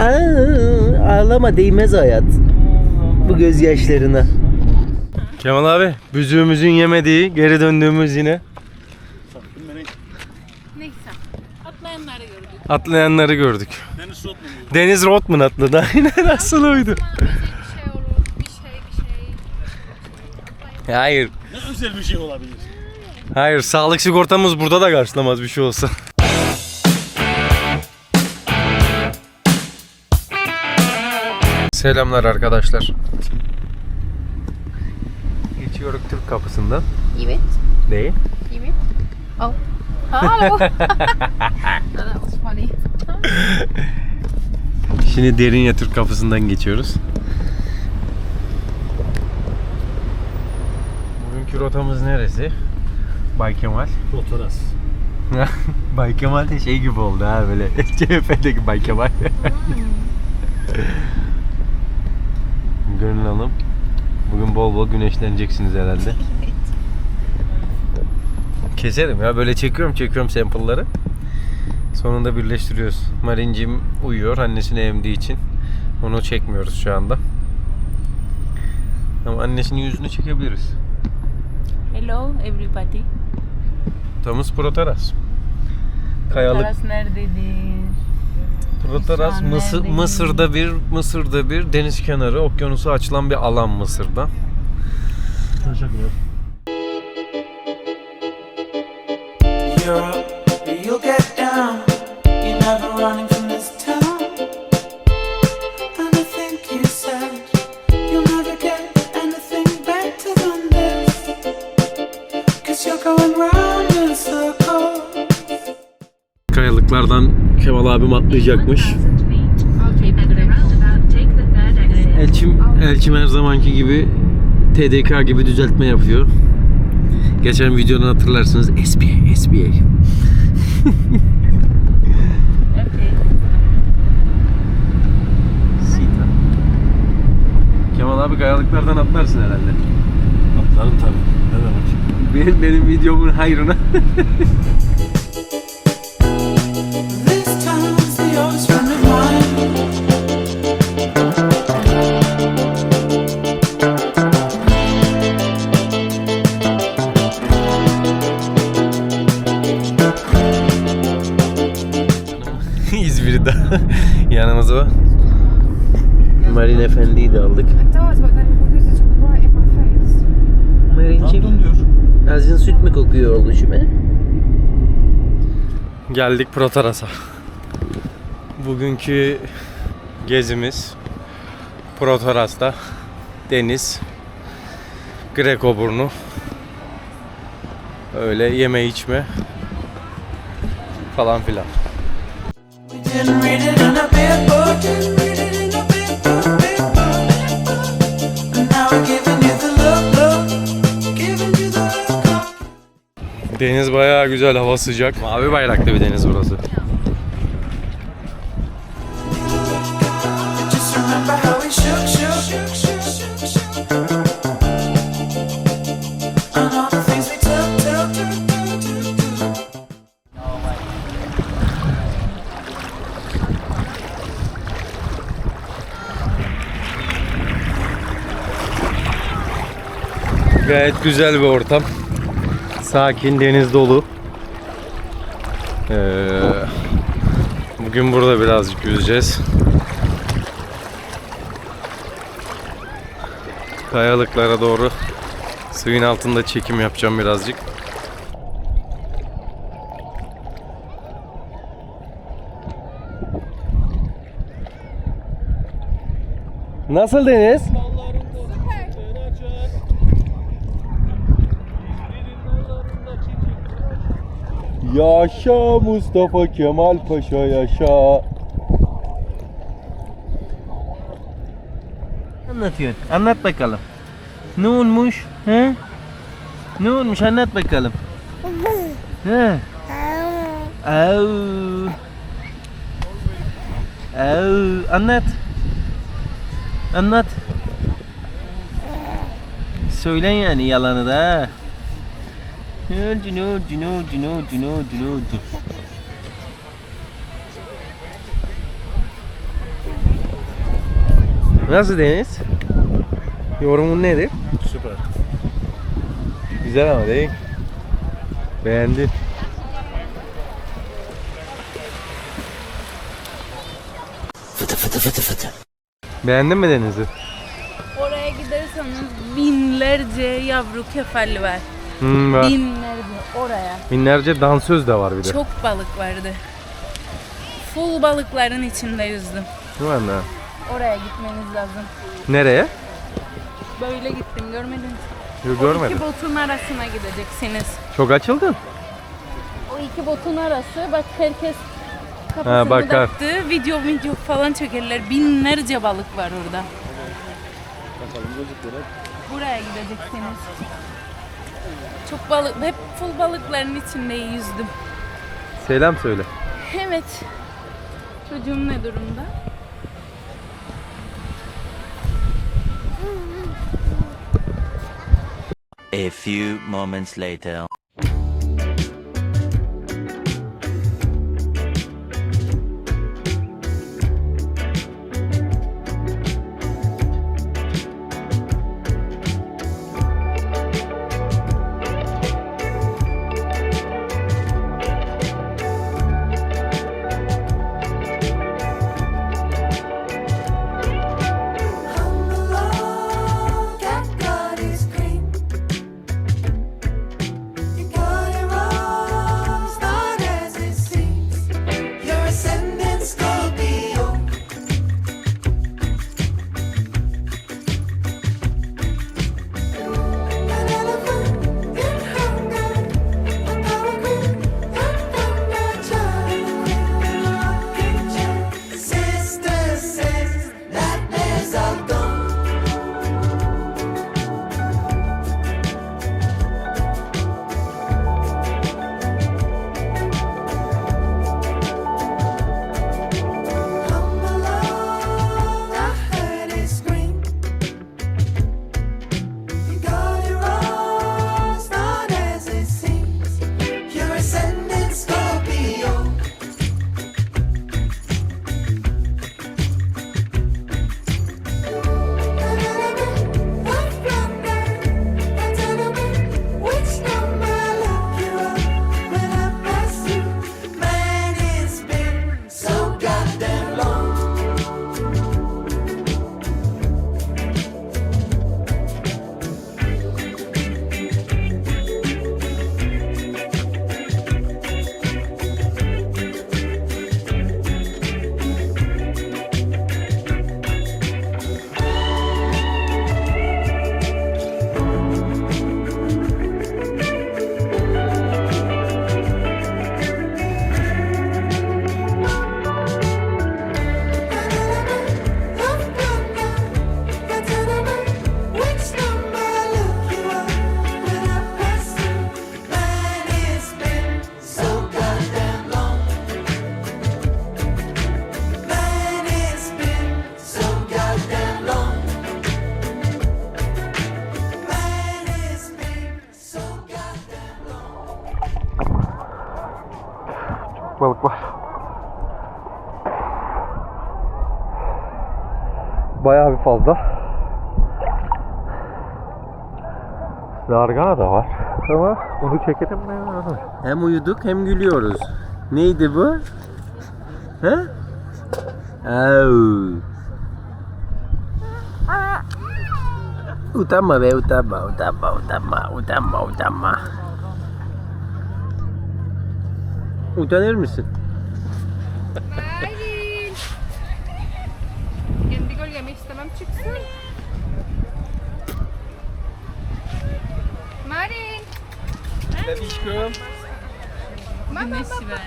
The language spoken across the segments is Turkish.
Aa, ağlama değmez hayat. Bu gözyaşlarına. Kemal abi büzüğümüzün yemediği geri döndüğümüz yine Neyse. Atlayanları gördük. atlayanları gördük. Deniz Rodman. Deniz Rotman atladı. Aynen asıl oydu. Şey olur. Bir şey bir şey. Hayır. Ne özel bir şey olabilir? Hayır sağlık sigortamız burada da karşılamaz bir şey olsa. Selamlar arkadaşlar. Geçiyoruz Türk kapısından. Evet. Değil. Evet. Oh. Hello. that was funny. Şimdi Derinye Türk kapısından geçiyoruz. Bugünkü rotamız neresi? Bay Kemal. Rotoras. Bay Kemal de şey gibi oldu ha böyle CHP'deki Bay Kemal. Gönül Hanım. Bugün bol bol güneşleneceksiniz herhalde. Keserim ya böyle çekiyorum çekiyorum sample'ları. Sonunda birleştiriyoruz. Marincim uyuyor annesini emdiği için. Onu çekmiyoruz şu anda. Ama annesinin yüzünü çekebiliriz. Hello everybody. Tamız Protaras. Kayalık Taras nerededir? Protaras Şu an Mısır? Mısır'da bir Mısır'da bir deniz kenarı okyanusu açılan bir alan Mısır'da. Teşekkürler. You're up, you'll get down. You're never running from this town. And I think you said you'll never get anything better than this. Cause you're going round in circles. Kayalıklardan Kemal abim atlayacakmış. Elçim, Elçim her zamanki gibi TDK gibi düzeltme yapıyor. Geçen videodan hatırlarsınız SBA, SBA. Kemal abi kayalıklardan atlarsın herhalde. Atlarım tabii. Ne demek? Benim, benim videomun hayrına. ağzın süt mü kokuyor oluşum he? Geldik Protaras'a. Bugünkü gezimiz Protaras'ta deniz, Greko burnu. Öyle yeme içme falan filan. Deniz bayağı güzel, hava sıcak. Mavi bayraklı bir deniz burası. Gayet güzel bir ortam. Sakin, deniz dolu. Ee, bugün burada birazcık yüzeceğiz. Kayalıklara doğru suyun altında çekim yapacağım birazcık. Nasıl deniz? Yaşa Mustafa Kemal Paşa yaşa. Anlatıyor. Anlat bakalım. Ne olmuş? He? Ne olmuş? Anlat bakalım. He? Au. Au. Anlat. Anlat. Söylen yani yalanı da. Ne oldu ne oldu ne oldu ne oldu ne oldu ne oldu? Nasıl Deniz? Yorumun nedir? Süper. Güzel ama değil mi? Beğendin. Beğendin mi Deniz'i? Oraya giderseniz binlerce yavru kefal var. Hmm, var. Binlerce oraya. Binlerce dansöz de var bir de. Çok balık vardı. Full balıkların içinde yüzdüm. Değil mi? Oraya gitmeniz lazım. Nereye? Böyle gittim görmedin. mi? Yok O görmedim. iki botun arasına gideceksiniz. Çok açıldın. O iki botun arası bak herkes Ha, kafasını bakar. taktı. Video video falan çekerler. Binlerce balık var orada. Buraya gideceksiniz. Çok balık, hep full balıkların içinde yüzdüm. Selam söyle. Evet. Çocuğum ne durumda? A few moments later. Bayağı bir fazla. Zargana da var. Ama onu çekelim mi? Hem uyuduk hem gülüyoruz. Neydi bu? He? Au. Utanma be utanma utanma utanma utanma utanma. Utanır mısın? Çıksın. Marin. Bebişkom. Bak bak.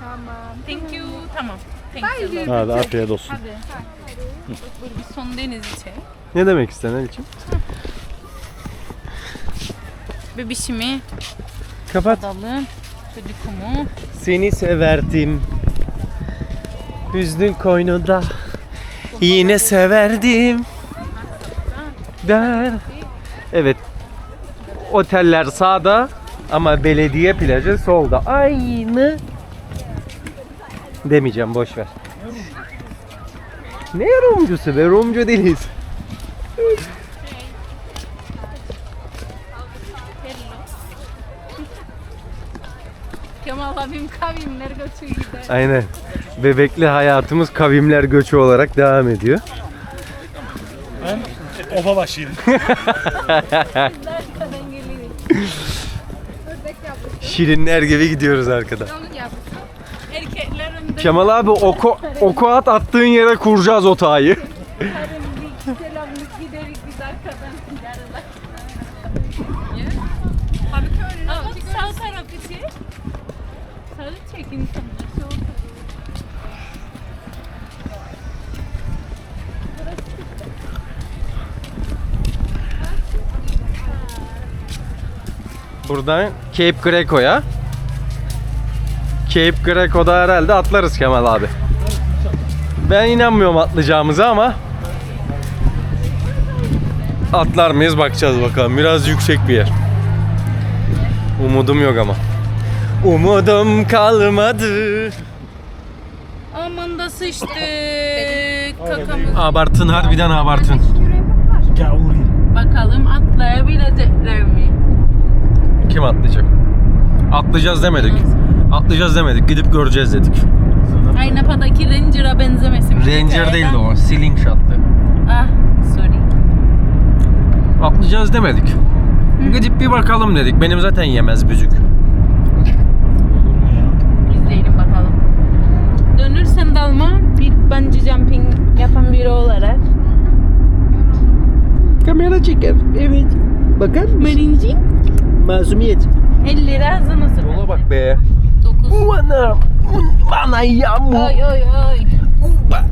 Tamam. Thank you. Tamam. Thank you. Hadi afiyet olsun. Hadi. Bir son deniz içelim. Ne demek istenen için? Bebişimi, Kapat. dalım, çocukumu. Seni severdim. Hüznün koynunda yine severdim. Der. Evet. Oteller sağda ama belediye plajı solda. Aynı. Demeyeceğim boş ver. Ne Rumcusu be? Rumcu değiliz. Kemal abim kavimler götü gider. Aynen. Bebekli hayatımız kavimler göçü olarak devam ediyor. Ben oba başıyım. Şirinler gibi gidiyoruz arkada. Kemal abi oku, oku at attığın yere kuracağız otağıyı. Buradan Cape Greco'ya. Cape Greco'da herhalde atlarız Kemal abi. Ben inanmıyorum atlayacağımıza ama atlar mıyız bakacağız bakalım. Biraz yüksek bir yer. Umudum yok ama. Umudum kalmadı. Aman da sıçtık. Kakamız. Abartın harbiden abartın. Bakalım atlayabilecekler mi? Kim atlayacak? Atlayacağız demedik. Atlayacağız demedik. Gidip göreceğiz dedik. Aynapa'daki Ranger'a benzemesin. Ranger değildi o. Ceiling shot'tı. Ah sorry. Atlayacağız demedik. Gidip bir bakalım dedik. Benim zaten yemez büzük. İzleyelim bakalım. Dönürsen dalma bir bungee jumping yapan biri olarak. Kamera çeker. Evet. Bakar Marinci Masumiyet. 50 lira ağzına sıra. Yola bak be. 9. Bana, bana yamu. Oy oy oy. Uba,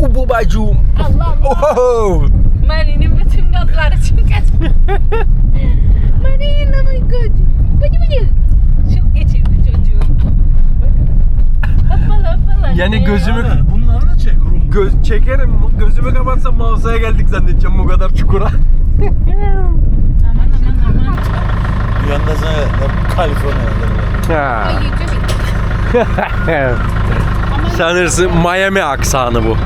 ubu bacum. Allah Allah. Oho. Marin'in bütün gazları çıkar. Marin oh my god. Bıcı bıcı. Şok geçirdi çocuğu. Hoppala hoppala. Yani gözümü Bunları da çek göz çekerim. Gözümü kapatsam mağazaya geldik zannedeceğim bu kadar çukura. Aman aman aman. Kaliforniya. Ha. Sanırsın Miami aksanı bu.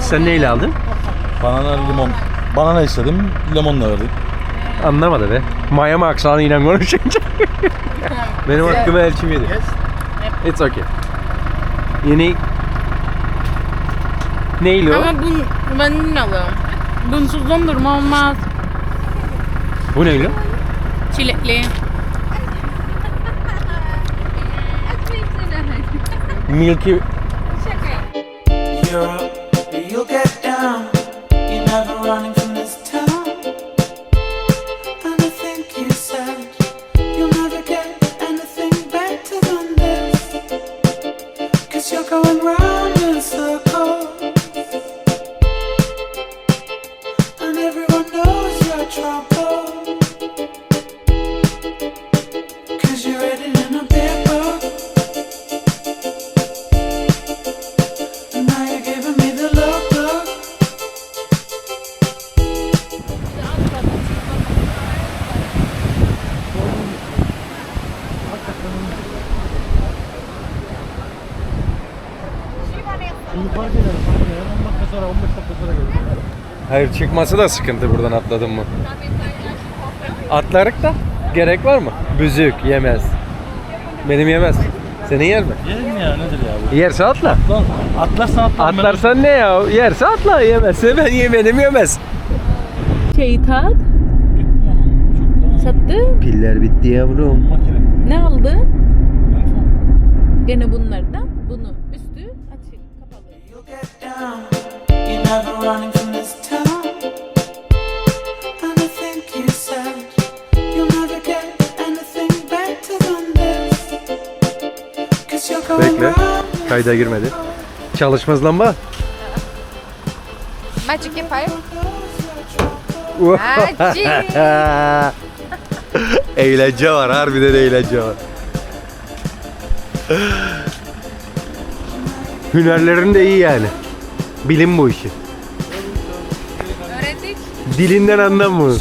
Sen neyle aldın? Banana limon. Banana istedim, limonla verdik. Anlamadı be. Miami aksanıyla konuşunca. Benim hakkımı elçim yedi. It's okay. Yeni Neyli o? Ama bu vanilyalı. Bunsuz dondurma olmaz. Bu neyli? Çilekli. Milky Europe, you'll get down. You're never running Hayır çıkması da sıkıntı buradan atladın mı? Atlarık da gerek var mı? Büzük yemez. Benim yemez. Senin yer mi? Yerim ya nedir ya bu? Yerse atla. Lan atlarsan ben- Atlarsan ne ya? Yerse atla yemezse ben yemenim yemez. Şey da- Sattı. Piller bitti yavrum. Makine. Ne aldı? Gene bunlardan. Bekle. Kayda girmedi. Çalışmaz lamba. Magic Empire. eğlence var. Harbiden eğlence var. Hünerlerin de iyi yani. Bilim bu işi. Öğrendik. Dilinden anlamıyor.